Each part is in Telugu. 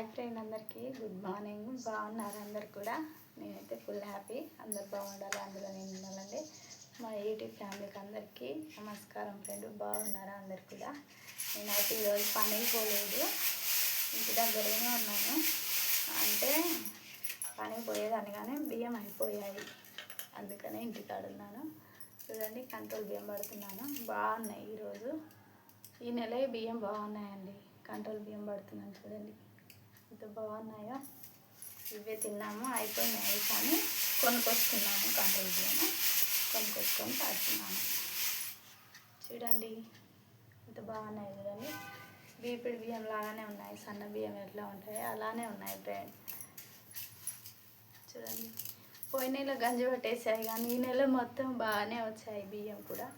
హాయ్ ఫ్రెండ్ అందరికీ. Good morning. బాగున్నారు అందరు కూడా? నేనైతే ఫుల్ హ్యాపీ. అందరు బాగుండాలి అందులో నేను ఉండాలండి. మా యూట్యూబ్ ఫ్యామిలీకి అందరికీ నమస్కారం ఫ్రెండ్. బాగున్నారా అందరు కూడా? నేనైతే ఈరోజు పని పోలేదు. ఇంటి దగ్గరనే ఉన్నాను. అంటే పని పోయేదాన్ని కానీ బియ్యం అయిపోయాయి. అందుకనే ఇంటికాడ ఉన్నాను. చూడండి కంట్రోల్ బియ్యం పడుతున్నాను. బాగున్నాయి ఈరోజు. ఈ నెల బియ్యం బాగున్నాయండి. కంట్రోల్ బియ్యం పడుతున్నాను చూడండి. ఎంత బాగున్నాయో? ఇవే తిన్నాము అయిపోయినాయి కానీ కొనుక్కొచ్చుకున్నాము కంట్రోల్ కొనుక్కొచ్చుకొని తాగుతున్నాము. చూడండి ఇంత బాగున్నాయి చూడండి. బీపీడి బియ్యం లాగానే ఉన్నాయి సన్న బియ్యం ఎట్లా ఉంటాయో అలానే ఉన్నాయి బ్రాండ్. చూడండి పోయిన నెల గంజి పట్టేసాయి కానీ ఈ నెల మొత్తం బాగానే వచ్చాయి బియ్యం కూడా.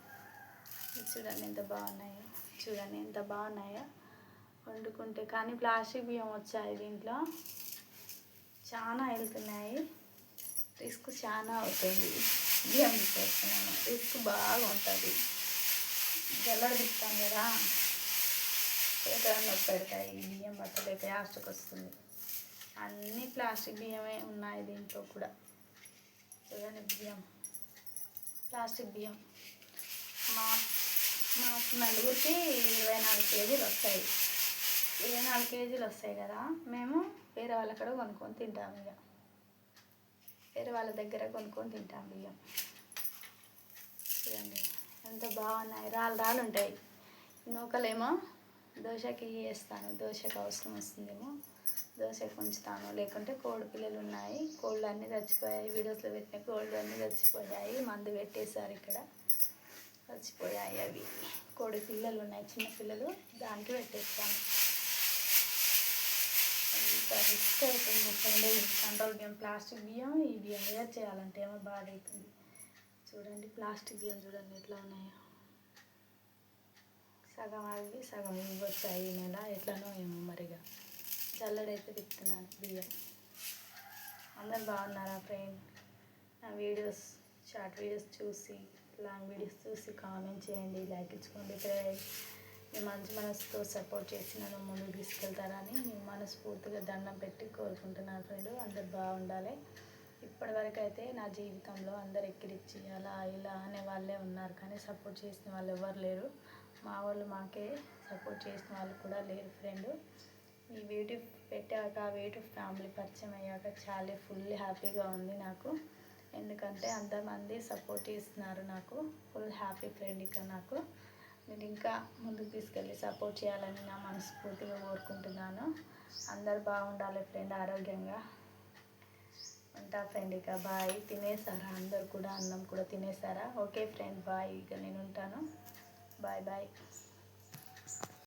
చూడండి ఎంత బాగున్నాయో చూడండి ఎంత బాగున్నాయో. వండుకుంటే కానీ ప్లాస్టిక్ బియ్యం వచ్చాయి దీంట్లో. చాలా వెళ్తున్నాయి. రిస్క్ చాలా అవుతుంది. బియ్యం తీసుకొస్తున్నాను. రిస్క్ బాగా ఉంటుంది. జల్లడ తిప్పుతాం కదా. చేతులు నొప్పి పెడతాయి బియ్యం పట్టలేక లాస్ట్కి వస్తుంది. అన్నీ ప్లాస్టిక్ బియ్యమే ఉన్నాయి దీంట్లో కూడా. చూడండి బియ్యం. ప్లాస్టిక్ బియ్యం. మా మాకు నలుగురికి ఇరవై నాలుగు కేజీలు వస్తాయి. ఇరవై నాలుగు కేజీలు వస్తాయి కదా మేము వేరే వాళ్ళ కాడ కొనుక్కొని తింటాం ఇక. వేరే వాళ్ళ దగ్గర కొనుక్కొని తింటాం బియ్యం చూడండి ఎంత బాగున్నాయి. రాళ్ళు రాళ్ళు ఉంటాయి. నూకలేమో దోశకి వేస్తాను. దోశకు అవసరం వస్తుందేమో. దోశకు ఉంచుతాను. లేకుంటే కోడి పిల్లలు ఉన్నాయి. కోళ్ళు అన్నీ చచ్చిపోయాయి. వీడియోస్లో పెట్టిన కోళ్ళు అన్నీ చచ్చిపోయాయి. మందు పెట్టేశారు ఇక్కడ. చచ్చిపోయాయి అవి. కోడి పిల్లలు ఉన్నాయి. చిన్న పిల్లలు దానికి పెట్టేస్తాను. రిస్క్ అవుతుంది ఫ్రెండ్ కంట్రోల్ బియ్యం ప్లాస్టిక్ బియ్యం ఈ బియ్యం వేరు చేయాలంటే ఏమో బాధ అవుతుంది చూడండి ప్లాస్టిక్ బియ్యం చూడండి ఎట్లా ఉన్నాయో సగం అవి సగం ఇవ్వచ్చాయి ఈ నెల ఎట్లానో ఏమో మరిగా జల్లడైతే తిప్పుతున్నాను బియ్యం అందరు బాగున్నారా ఫ్రెండ్ నా వీడియోస్ షార్ట్ వీడియోస్ చూసి లాంగ్ వీడియోస్ చూసి కామెంట్ చేయండి లైక్ ఇచ్చుకోండి ఫ్రెండ్ మంచి మనసుతో సపోర్ట్ చేసి నన్ను ముందుకు తీసుకెళ్తారని నేను మనస్ఫూర్తిగా దండం పెట్టి కోరుకుంటున్నాను ఫ్రెండ్. అందరు బాగుండాలి. ఇప్పటివరకు అయితే నా జీవితంలో అందరు ఎక్కిరిచ్చి అలా ఇలా అనే వాళ్ళే ఉన్నారు కానీ సపోర్ట్ చేసిన వాళ్ళు ఎవరు లేరు. మా వాళ్ళు మాకే సపోర్ట్ చేసిన వాళ్ళు కూడా లేరు ఫ్రెండ్. ఈ వీటి పెట్టాక ఆ వీటి ఫ్యామిలీ పరిచయం అయ్యాక చాలా ఫుల్ హ్యాపీగా ఉంది నాకు. ఎందుకంటే అంతమంది సపోర్ట్ చేస్తున్నారు నాకు. ఫుల్ హ్యాపీ ఫ్రెండ్ ఇక నాకు. నేను ఇంకా ముందుకు తీసుకెళ్ళి సపోర్ట్ చేయాలని నా మనస్ఫూర్తిగా కోరుకుంటున్నాను. అందరు బాగుండాలి ఫ్రెండ్ ఆరోగ్యంగా. ఉంటా ఫ్రెండ్ ఇక బాయ్ తినేసారా? అందరు కూడా అన్నం కూడా తినేసారా? ఓకే ఫ్రెండ్ బాయ్ ఇక నేను ఉంటాను. Bye bye